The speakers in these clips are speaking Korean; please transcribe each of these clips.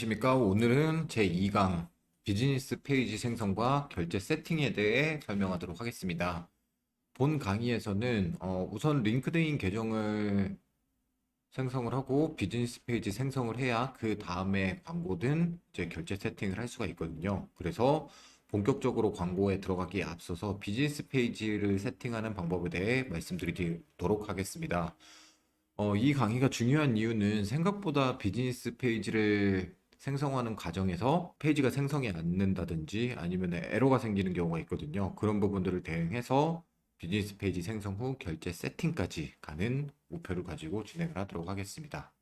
안녕하십니까. 오늘은 제2강 비즈니스 페이지 생성과 결제 세팅에 대해 설명하도록 하겠습니다. 본 강의에서는 어, 우선 링크드인 계정을 생성을 하고 비즈니스 페이지 생성을 해야 그 다음에 광고든 이제 결제 세팅을 할 수가 있거든요. 그래서 본격적으로 광고에 들어가기에 앞서서 비즈니스 페이지를 세팅하는 방법에 대해 말씀드리도록 하겠습니다. 어, 이 강의가 중요한 이유는 생각보다 비즈니스 페이지를 생성하는 과정에서 페이지가 생성이 안 된다든지 아니면 에러가 생기는 경우가 있거든요. 그런 부분들을 대응해서 비즈니스 페이지 생성 후 결제 세팅까지 가는 목표를 가지고 진행을 하도록 하겠습니다.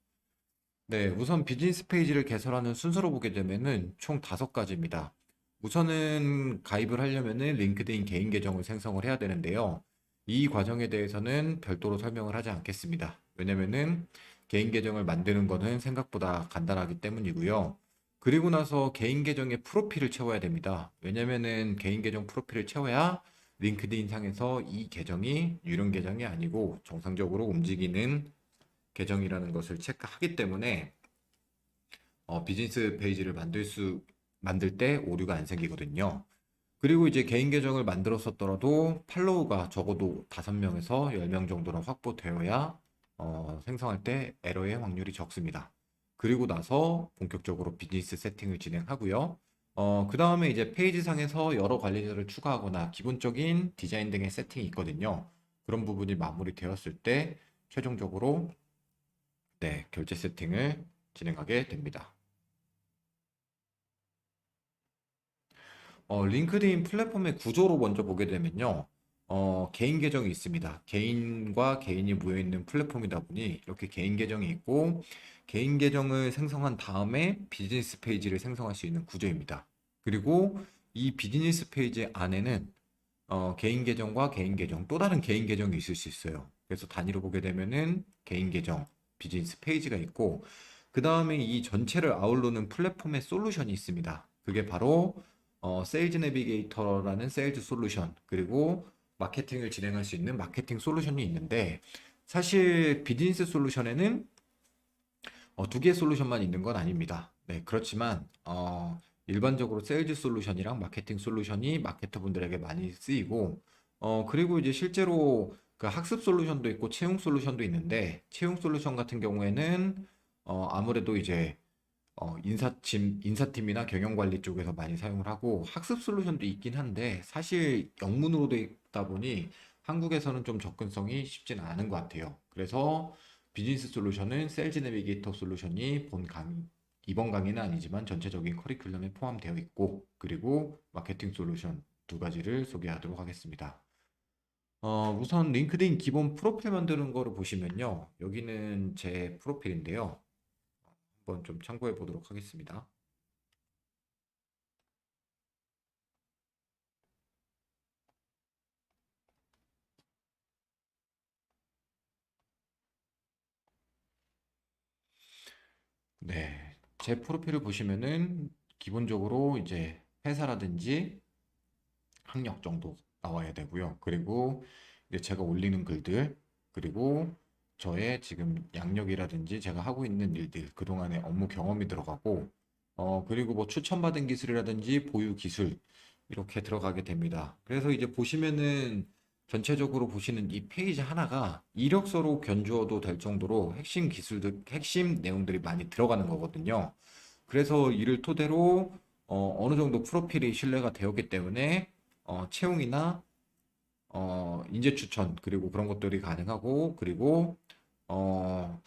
네, 우선 비즈니스 페이지를 개설하는 순서로 보게 되면은 총 다섯 가지입니다. 우선은 가입을 하려면은 링크드인 개인 계정을 생성을 해야 되는데요. 이 과정에 대해서는 별도로 설명을 하지 않겠습니다. 왜냐면은 개인 계정을 만드는 거는 생각보다 간단하기 때문이고요. 그리고 나서 개인 계정의 프로필을 채워야 됩니다. 왜냐면은 개인 계정 프로필을 채워야 링크드인 상에서 이 계정이 유령 계정이 아니고 정상적으로 움직이는 계정이라는 것을 체크하기 때문에 어, 비즈니스 페이지를 만들 수 만들 때 오류가 안 생기거든요. 그리고 이제 개인 계정을 만들었었더라도 팔로우가 적어도 5명에서 10명 정도로 확보되어야 어, 생성할 때 에러의 확률이 적습니다. 그리고 나서 본격적으로 비즈니스 세팅을 진행하고요. 어, 그 다음에 이제 페이지 상에서 여러 관리자를 추가하거나 기본적인 디자인 등의 세팅이 있거든요. 그런 부분이 마무리되었을 때 최종적으로 네, 결제 세팅을 진행하게 됩니다. 어, 링크드인 플랫폼의 구조로 먼저 보게 되면요. 어, 개인 계정이 있습니다. 개인과 개인이 모여 있는 플랫폼이다 보니 이렇게 개인 계정이 있고 개인 계정을 생성한 다음에 비즈니스 페이지를 생성할 수 있는 구조입니다. 그리고 이 비즈니스 페이지 안에는 어, 개인 계정과 개인 계정, 또 다른 개인 계정이 있을 수 있어요. 그래서 단위로 보게 되면은 개인 계정, 비즈니스 페이지가 있고 그 다음에 이 전체를 아우르는 플랫폼의 솔루션이 있습니다. 그게 바로 어, 세일즈 내비게이터라는 세일즈 솔루션 그리고 마케팅을 진행할 수 있는 마케팅 솔루션이 있는데 사실 비즈니스 솔루션에는 어, 두 개의 솔루션만 있는 건 아닙니다. 네, 그렇지만 어, 일반적으로 세일즈 솔루션이랑 마케팅 솔루션이 마케터 분들에게 많이 쓰이고 어, 그리고 이제 실제로 그 학습 솔루션도 있고 채용 솔루션도 있는데 채용 솔루션 같은 경우에는 어, 아무래도 이제 어, 인사팀, 인사팀이나 경영관리 쪽에서 많이 사용을 하고 학습 솔루션도 있긴 한데 사실 영문으로 돼 있다 보니 한국에서는 좀 접근성이 쉽지는 않은 것 같아요. 그래서 비즈니스 솔루션은 셀즈 내비게이터 솔루션이 본 강의, 이번 강의는 아니지만 전체적인 커리큘럼에 포함되어 있고 그리고 마케팅 솔루션 두 가지를 소개하도록 하겠습니다. 어, 우선 링크드인 기본 프로필 만드는 거를 보시면요. 여기는 제 프로필인데요. 한번 좀 참고해 보도록 하겠습니다. 네, 제 프로필을 보시면은 기본적으로 이제 회사라든지 학력 정도 나와야 되고요. 그리고 이제 제가 올리는 글들, 그리고 저의 지금 양력이라든지 제가 하고 있는 일들, 그동안의 업무 경험이 들어가고, 어, 그리고 뭐 추천받은 기술이라든지 보유 기술, 이렇게 들어가게 됩니다. 그래서 이제 보시면은 전체적으로 보시는 이 페이지 하나가 이력서로 견주어도 될 정도로 핵심 기술들, 핵심 내용들이 많이 들어가는 거거든요. 그래서 이를 토대로 어, 어느 정도 프로필이 신뢰가 되었기 때문에 어, 채용이나 어, 인재 추천 그리고 그런 것들이 가능하고 그리고 어,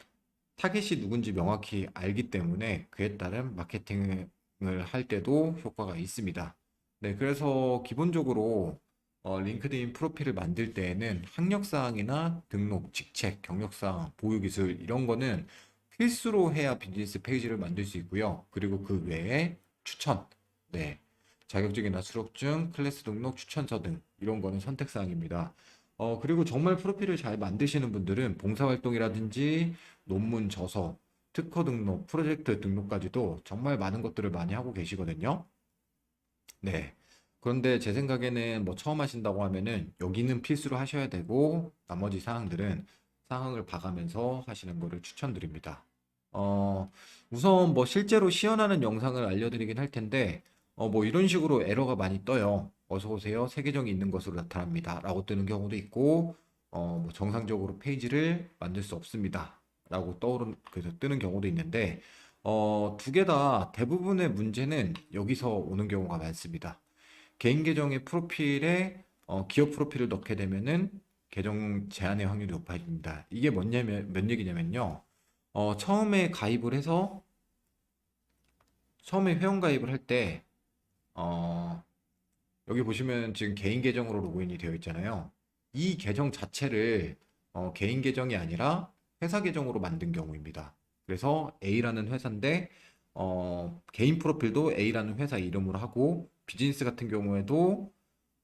타겟이 누군지 명확히 알기 때문에 그에 따른 마케팅을 할 때도 효과가 있습니다. 네, 그래서 기본적으로 어, 링크드인 프로필을 만들 때에는 학력 사항이나 등록, 직책, 경력 사항, 보유 기술 이런 거는 필수로 해야 비즈니스 페이지를 만들 수 있고요. 그리고 그 외에 추천, 네, 자격증이나 수료증, 클래스 등록, 추천서 등 이런 거는 선택 사항입니다. 어, 그리고 정말 프로필을 잘 만드시는 분들은 봉사활동이라든지 논문 저서, 특허 등록, 프로젝트 등록까지도 정말 많은 것들을 많이 하고 계시거든요. 네. 그런데 제 생각에는 뭐 처음 하신다고 하면은 여기는 필수로 하셔야 되고 나머지 사항들은 상황을 봐가면서 하시는 거를 추천드립니다. 어, 우선 뭐 실제로 시연하는 영상을 알려드리긴 할 텐데, 어, 뭐 이런 식으로 에러가 많이 떠요. 어서 오세요. 새 계정이 있는 것으로 나타납니다. 라고 뜨는 경우도 있고, 어, 뭐 정상적으로 페이지를 만들 수 없습니다. 라고 떠오른, 그래서 뜨는 경우도 있는데, 어, 두 개 다 대부분의 문제는 여기서 오는 경우가 많습니다. 개인 계정의 프로필에 어, 기업 프로필을 넣게 되면은 계정 제한의 확률이 높아집니다. 이게 뭐냐면, 뭔 얘기냐면요. 어, 처음에 가입을 해서, 처음에 회원 가입을 할 때, 어, 여기 보시면 지금 개인 계정으로 로그인이 되어 있잖아요. 이 계정 자체를 어, 개인 계정이 아니라 회사 계정으로 만든 경우입니다. 그래서 A라는 회사인데, 어, 개인 프로필도 A라는 회사 이름으로 하고, 비즈니스 같은 경우에도,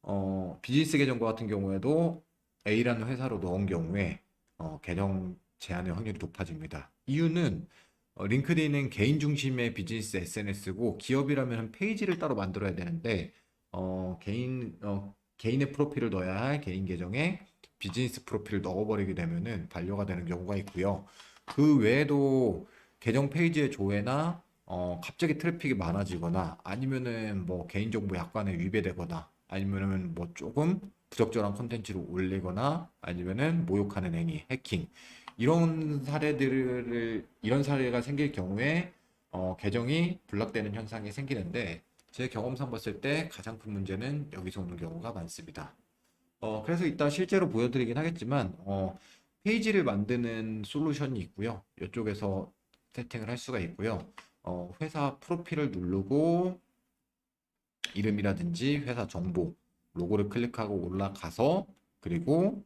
어, 비즈니스 계정과 같은 경우에도 A라는 회사로 넣은 경우에, 어, 계정 제한의 확률이 높아집니다. 이유는, 어, 링크드인은 개인 중심의 비즈니스 SNS고, 기업이라면 페이지를 따로 만들어야 되는데, 어, 개인, 어, 개인의 프로필을 넣어야 할 개인 계정에 비즈니스 프로필을 넣어버리게 되면은 반려가 되는 경우가 있고요. 그 외에도 계정 페이지의 조회나 어, 갑자기 트래픽이 많아지거나 아니면은 뭐 개인정보 약관에 위배되거나 아니면은 뭐 조금 부적절한 콘텐츠를 올리거나 아니면은 모욕하는 행위, 해킹 이런 사례들을 이런 사례가 생길 경우에 어, 계정이 블락되는 현상이 생기는데 제 경험상 봤을 때 가장 큰 문제는 여기서 오는 경우가 많습니다. 어, 그래서 이따 실제로 보여드리긴 하겠지만, 어, 페이지를 만드는 솔루션이 있고요. 이쪽에서 세팅을 할 수가 있고요. 어, 회사 프로필을 누르고, 이름이라든지 회사 정보, 로고를 클릭하고 올라가서, 그리고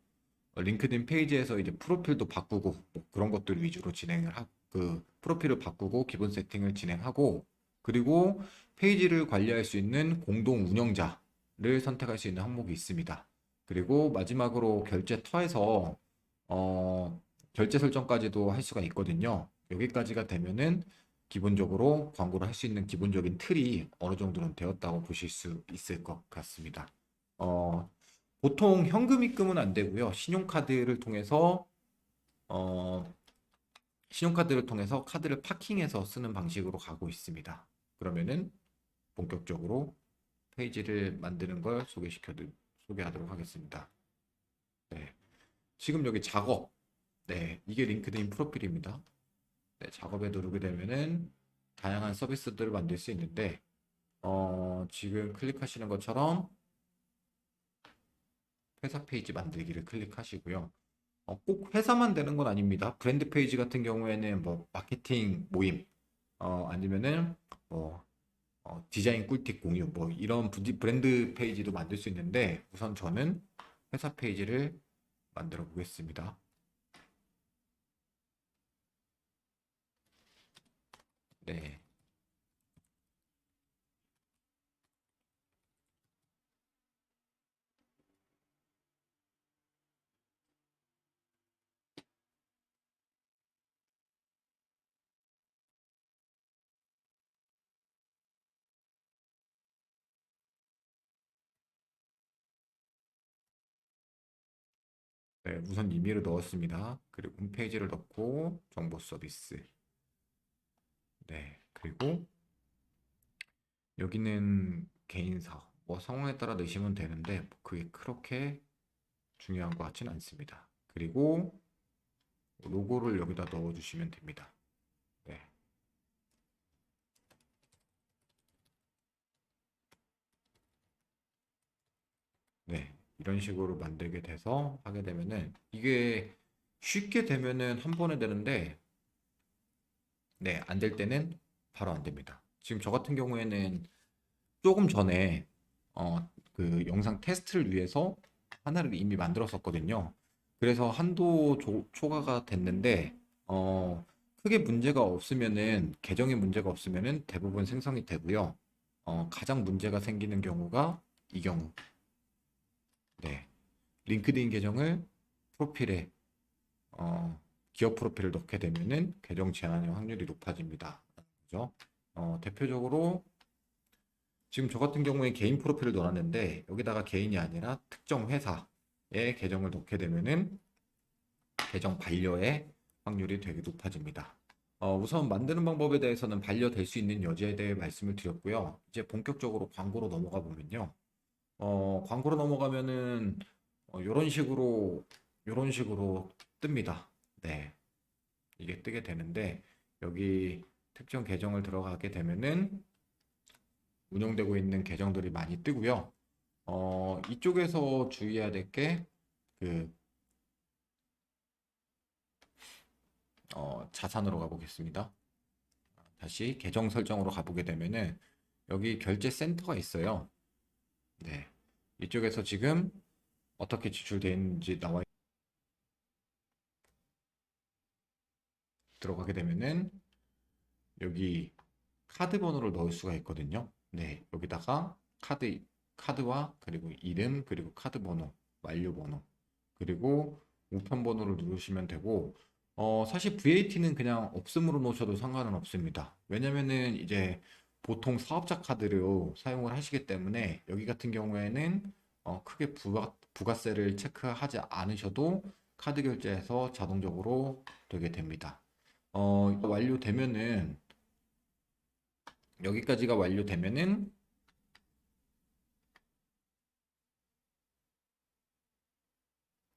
링크드인 페이지에서 이제 프로필도 바꾸고, 뭐 그런 것들 위주로 진행을 하고, 그 프로필을 바꾸고, 기본 세팅을 진행하고, 그리고 페이지를 관리할 수 있는 공동 운영자를 선택할 수 있는 항목이 있습니다. 그리고 마지막으로 결제 터에서 어, 결제 설정까지도 할 수가 있거든요. 여기까지가 되면은 기본적으로 광고를 할 수 있는 기본적인 틀이 어느 정도는 되었다고 보실 수 있을 것 같습니다. 어, 보통 현금 입금은 안 되고요. 신용카드를 통해서 어, 신용카드를 통해서 카드를 파킹해서 쓰는 방식으로 가고 있습니다. 그러면은 본격적으로 페이지를 만드는 걸 소개시켜 소개하도록 하겠습니다. 네. 지금 여기 작업. 네. 이게 링크드인 프로필입니다. 네, 작업에 누르게 되면은 다양한 서비스들을 만들 수 있는데 어, 지금 클릭하시는 것처럼 회사 페이지 만들기를 클릭하시고요. 어, 꼭 회사만 되는 건 아닙니다. 브랜드 페이지 같은 경우에는 뭐 마케팅 모임, 어, 아니면은 뭐 어, 디자인 꿀팁 공유 뭐 이런 브랜드 페이지도 만들 수 있는데 우선 저는 회사 페이지를 만들어 보겠습니다. 네. 네, 우선 이메일을 넣었습니다. 그리고 홈페이지를 넣고 정보 서비스. 네, 그리고 여기는 개인사. 뭐 상황에 따라 넣으시면 되는데 뭐 그게 그렇게 중요한 것 같지는 않습니다. 그리고 로고를 여기다 넣어주시면 됩니다. 네. 네, 이런 식으로 만들게 돼서 하게 되면은 이게 쉽게 되면은 한 번에 되는데 네, 안 될 때는 바로 안 됩니다. 지금 저 같은 경우에는 조금 전에 어, 그 영상 테스트를 위해서 하나를 이미 만들었었거든요. 그래서 한도 조- 초과가 됐는데 어, 크게 문제가 없으면은 계정에 문제가 없으면은 대부분 생성이 되고요. 어, 가장 문제가 생기는 경우가 이 경우. 네. 링크드인 계정을 프로필에 어, 기업 프로필을 넣게 되면은 계정 제한의 확률이 높아집니다. 그죠? 어, 대표적으로 지금 저 같은 경우에 개인 프로필을 넣었는데 여기다가 개인이 아니라 특정 회사의 계정을 넣게 되면은 계정 반려의 확률이 되게 높아집니다. 어, 우선 만드는 방법에 대해서는 반려될 수 있는 여지에 대해 말씀을 드렸고요. 이제 본격적으로 광고로 넘어가 보면요. 어, 광고로 넘어가면은 어, 이런 식으로 이런 식으로 뜹니다. 네. 이게 뜨게 되는데 여기 특정 계정을 들어가게 되면은 운영되고 있는 계정들이 많이 뜨고요. 어, 이쪽에서 주의해야 될 게 그 어, 자산으로 가보겠습니다. 다시 계정 설정으로 가보게 되면은 여기 결제 센터가 있어요. 네. 이쪽에서 지금 어떻게 지출되어 있는지 나와 들어가게 되면은 여기 카드 번호를 넣을 수가 있거든요. 네, 여기다가 카드 카드와 그리고 이름 그리고 카드 번호, 완료 번호 그리고 우편 번호를 누르시면 되고 어, 사실 VAT는 그냥 없음으로 놓으셔도 상관은 없습니다. 왜냐면은 이제 보통 사업자 카드로 사용을 하시기 때문에 여기 같은 경우에는 어, 크게 부가, 부가세를 체크하지 않으셔도 카드 결제에서 자동적으로 되게 됩니다. 어, 완료되면은 여기까지가 완료되면은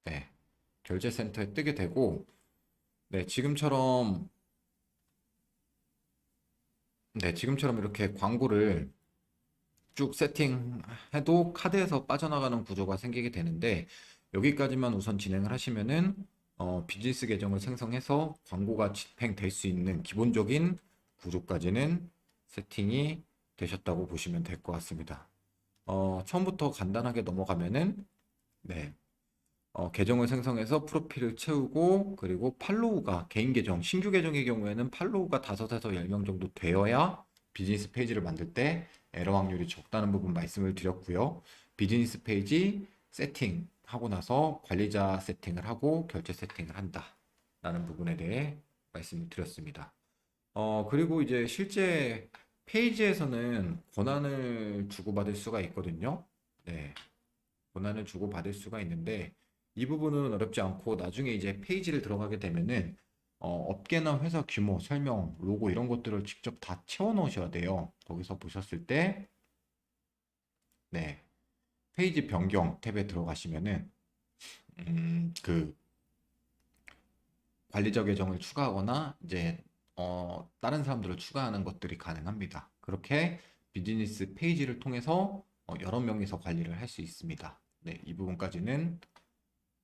네, 결제 센터에 뜨게 되고 네, 지금처럼 네, 지금처럼 이렇게 광고를 쭉 세팅해도 카드에서 빠져나가는 구조가 생기게 되는데 여기까지만 우선 진행을 하시면은 어, 비즈니스 계정을 생성해서 광고가 집행될 수 있는 기본적인 구조까지는 세팅이 되셨다고 보시면 될 것 같습니다. 어, 처음부터 간단하게 넘어가면은 네, 어, 계정을 생성해서 프로필을 채우고 그리고 팔로우가 개인 계정, 신규 계정의 경우에는 팔로우가 5에서 10명 정도 되어야 비즈니스 페이지를 만들 때 에러 확률이 적다는 부분 말씀을 드렸고요. 비즈니스 페이지 세팅 하고 나서 관리자 세팅을 하고 결제 세팅을 한다. 라는 부분에 대해 말씀을 드렸습니다. 어, 그리고 이제 실제 페이지에서는 권한을 주고받을 수가 있거든요. 네. 권한을 주고받을 수가 있는데 이 부분은 어렵지 않고 나중에 이제 페이지를 들어가게 되면은 어, 업계나 회사 규모, 설명, 로고 이런 것들을 직접 다 채워 넣으셔야 돼요. 거기서 보셨을 때 네. 페이지 변경 탭에 들어가시면은 음, 그 관리자 계정을 추가하거나 이제 어, 다른 사람들을 추가하는 것들이 가능합니다. 그렇게 비즈니스 페이지를 통해서 어, 여러 명이서 관리를 할 수 있습니다. 네, 이 부분까지는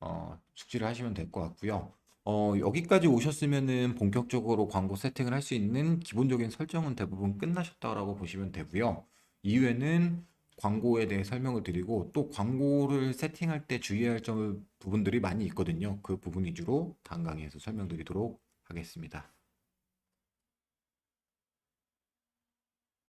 어, 숙지를 하시면 될 것 같고요. 어, 여기까지 오셨으면은 본격적으로 광고 세팅을 할 수 있는 기본적인 설정은 대부분 끝나셨다라고 보시면 되고요. 이후에는 광고에 대해 설명을 드리고 또 광고를 세팅할 때 주의해야 할점 부분들이 많이 있거든요. 그 부분 위주로 다음 강의에서 설명드리도록 하겠습니다.